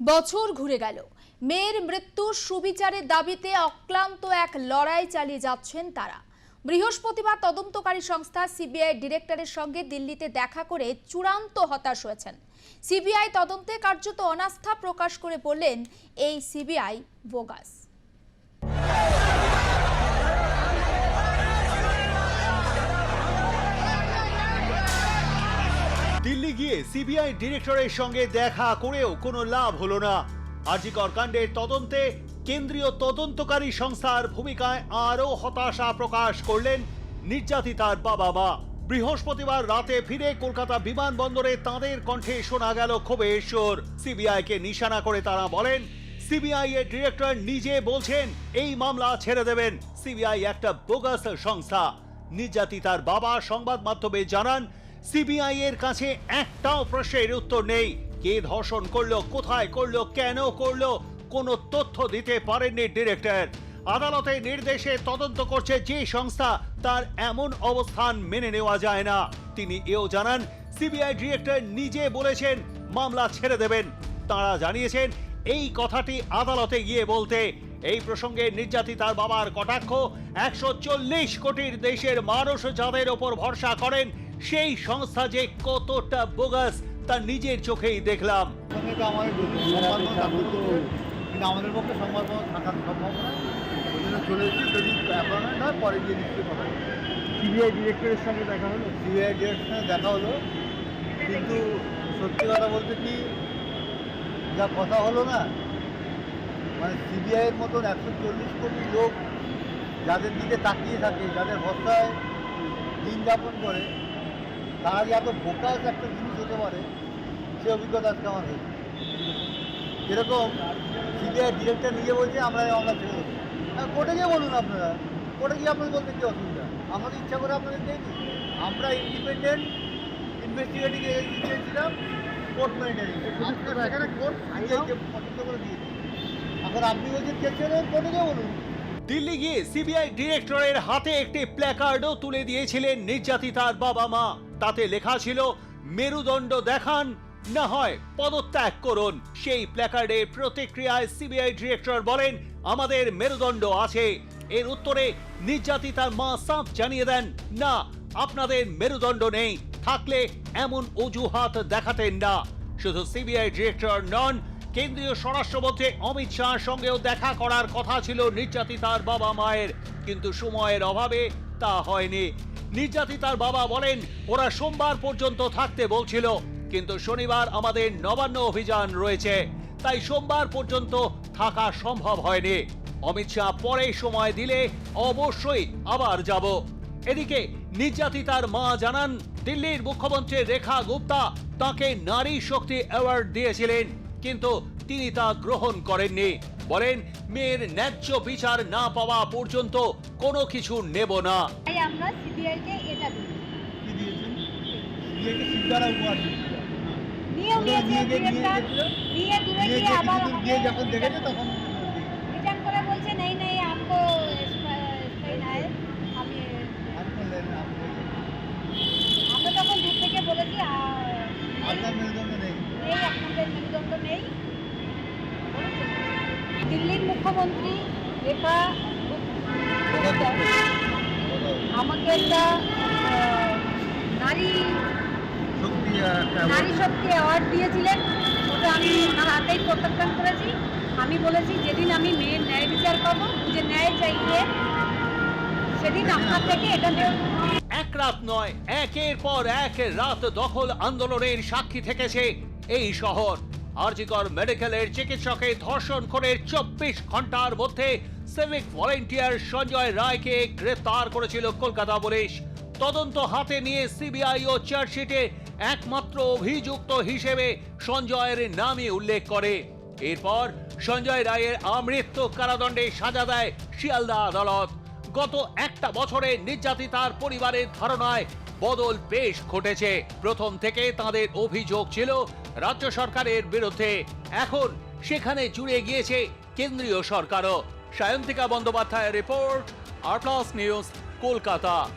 বছর ঘুরে গেল। মেয়ের মৃত্যু সুবিচারের দাবিতে অক্লান্ত এক লড়াই চালিয়ে যাচ্ছেন তারা। বৃহস্পতিবার তদন্তকারী সংস্থা সিবিআই ডিরেক্টরের সঙ্গে দিল্লিতে দেখা করে চূড়ান্ত হতাশ হয়েছেন। সিবিআই তদন্তে কার্যত অনাস্থা প্রকাশ করে বললেন, এই সিবিআই বোগাস। গিয়ে সিবিআই ডিরেক্টরের সঙ্গে দেখা করেও কোনো লাভ হলো না। আরজিকর কাণ্ডের তদন্তে কেন্দ্রীয় তদন্তকারী সংস্থার ভূমিকায় আরও হতাশা প্রকাশ করলেন নির্যাতিতার বাবা মা বৃহস্পতিবার রাতে ফিরে কলকাতা বিমানবন্দরে তাঁদের কণ্ঠে শোনা গেল ক্ষোভের সুর। সিবিআইকে নিশানা করে তারা বলেন, সিবিআই এর ডিরেক্টর নিজে বলছেন, এই মামলা ছেড়ে দেবেন। সিবিআই একটা বোগাস সংস্থা। নির্যাতিতার বাবা সংবাদ মাধ্যমে জানান সিবিআই এর কাছে একটাও প্রশ্নের উত্তর নেই। কে ধর্ষণ করল, কোথায় করল, কেন করল, কোনো তথ্য দিতে পারেননি ডিরেক্টর। আদালতের নির্দেশে তদন্ত করছে যে সংস্থা, তার এমন অবস্থান মেনে নেওয়া যায় না। তিনি এও জানান, সিবিআই ডিরেক্টর নিজে বলেছেন, মামলা ছেড়ে দেবেন। তারা জানিয়েছেন, এই কথাটি আদালতে গিয়ে বলতে। এই প্রসঙ্গে নির্যাতিতার বাবার কটাক্ষ, একশো চল্লিশ কোটির দেশের মানুষ যাদের ওপর ভরসা করেন সেই সংস্থা যে কতটা বোগাস তা নিজের চোখেই দেখলাম আমাদের সংবাদ থাকতে হবে। কিন্তু আমাদের পক্ষে থাকা সম্ভব না ওই জন্য চলে এসেছি যদি অ্যাপয়েন্টমেন্ট হয় পরে গিয়ে নিশ্চয়ই কথা সিবিআই ডিরেক্টরের সঙ্গে দেখা হলো সিবিআই ডিরেক্টরের সঙ্গে দেখা হলো কিন্তু সত্যি কথা বলতে কি যা কথা হলো না মানে সিবিআইয়ের মতন একশো চল্লিশ কোটি লোক যাদের দিকে তাকিয়ে থাকে যাদের ভরসায় দিন যাপন করে তারা যে এত বোকাস একটা জিনিস হতে পারে সে অভিজ্ঞতা আজকে আমার হয়েছে। এরকম সিবিআই ডিরেক্টর নিজে বলছে আমরা আমরা ছেড়ে দেবো। হ্যাঁ কোর্টে গিয়ে বলুন আপনারা কোর্টে গিয়ে আপনাদের বলতে কী অসুবিধা? আমাদের ইচ্ছা করে আপনাদের দেয়নি আমরা ইন্ডিপেন্ডেন্ট ইনভেস্টিগেটিং এজেন্সি চেয়েছিলাম কোর্ট মেনে নিয়েছে সেখানে কোর্ট সিবিআইকে পছন্দ করে দিয়েছে এখন আপনি বলছেন কে ছেড়ে কোর্টে গিয়ে বলুন। দিল্লি গিয়ে সিবিআই ডিরেক্টরের হাতে একটি প্ল্যাকার্ডও তুলে দিয়েছিলেন নির্যাতিতার বাবা মা। তাতে লেখা ছিল, মেরুদণ্ড দেখান, না হয় পদত্যাগ করুন। সেই প্ল্যাকার্ডের প্রতিক্রিয়ায় সিবিআই ডিরেক্টর বলেন, আমাদের মেরুদণ্ড আছে। এর উত্তরে, নির্যাতিতার মা সাফ জানিয়ে দেন, না, আপনাদের মেরুদণ্ড নেই। থাকলে এমন অজুহাত দেখাতেন না। শুধু সিবিআই ডিরেক্টর নন, কেন্দ্রীয় স্বরাষ্ট্রমন্ত্রী অমিত শাহর সঙ্গেও দেখা করার কথা ছিল নির্যাতিতার বাবা মায়ের কিন্তু সময়ের অভাবে তা হয়নি। নির্যাতিতার বাবা বলেন, ওরা সোমবার পর্যন্ত থাকতে বলছিল, কিন্তু শনিবার আমাদের নবান্ন অভিযান রয়েছে, তাই সোমবার পর্যন্ত থাকা সম্ভব হয়নি। অমিত শাহ পরে সময় দিলে অবশ্যই আবার যাব। এদিকে নির্যাতিতার মা জানান, দিল্লির মুখ্যমন্ত্রী রেখা গুপ্তা তাকে নারী শক্তি অ্যাওয়ার্ড দিয়েছিলেন, কিন্তু তিনি তা গ্রহণ করেননি। বলেন মেয়ের ন্যায্য বিচার না পাওয়া পর্যন্ত কোনো কিছু নেব না। তাই আমরা সিবিআইকে এটা কি দিয়েছেন সিবিআইকে সিদ্ধারা উপহার দিয়েছিল নিয়েও ওরা নিয়েছে নিয়ে নিয়ে নিয়ে দূরে গিয়ে গিয়ে আবার গিয়ে যখন দেখেছে তখন রিটার্ন করে বলছে নেই নেই আমকো আমি আমি বললেন আপনি আমরা তখন দূর থেকে বলেছি আপনার মেরুদণ্ড নেই। নেই আপনাদের মেরুদণ্ড নেই। দিল্লির মুখ্যমন্ত্রী রেখা আমাকে একটা নারী শক্তি নারী শক্তি অ্যাওয়ার্ড দিয়েছিলেন। ওটা আমি ওনার হাতেই প্রত্যাখ্যান করেছি। আমি বলেছি যেদিন আমি মেয়ের ন্যায় বিচার পাবো যে ন্যায় চাইলে সেদিন আপনার থেকে এটা নেব এক রাত নয় একের পর এক রাত দখল আন্দোলনের সাক্ষী থেকেছে এই শহর। আরজিকর মেডিকেলের চিকিৎসকের ধর্ষণ করে চব্বিশ ঘণ্টার মধ্যে সিভিক ভলেন্টিয়ার সঞ্জয় রায়কে গ্রেপ্তার করেছিল কলকাতা পুলিশ। তদন্ত হাতে নিয়ে সিবিআই ও চার্জশিটে একমাত্র অভিযুক্ত হিসেবে সঞ্জয়ের নামই উল্লেখ করে। এরপর সঞ্জয় রায়ের আমৃত্যু কারাদণ্ডে সাজা দেয় শিয়ালদা আদালত। গত একটা বছরে নির্যাতিতার পরিবারের ধারণায় বদল বেশ ঘটেছে। প্রথম থেকে তাদের অভিযোগ ছিল রাজ্য সরকারের বিরুদ্ধে। এখন সেখানে জুড়ে গিয়েছে কেন্দ্রীয় সরকারও। সায়ন্তিকা বন্দ্যোপাধ্যায়ের report R Plus News, Kolkata.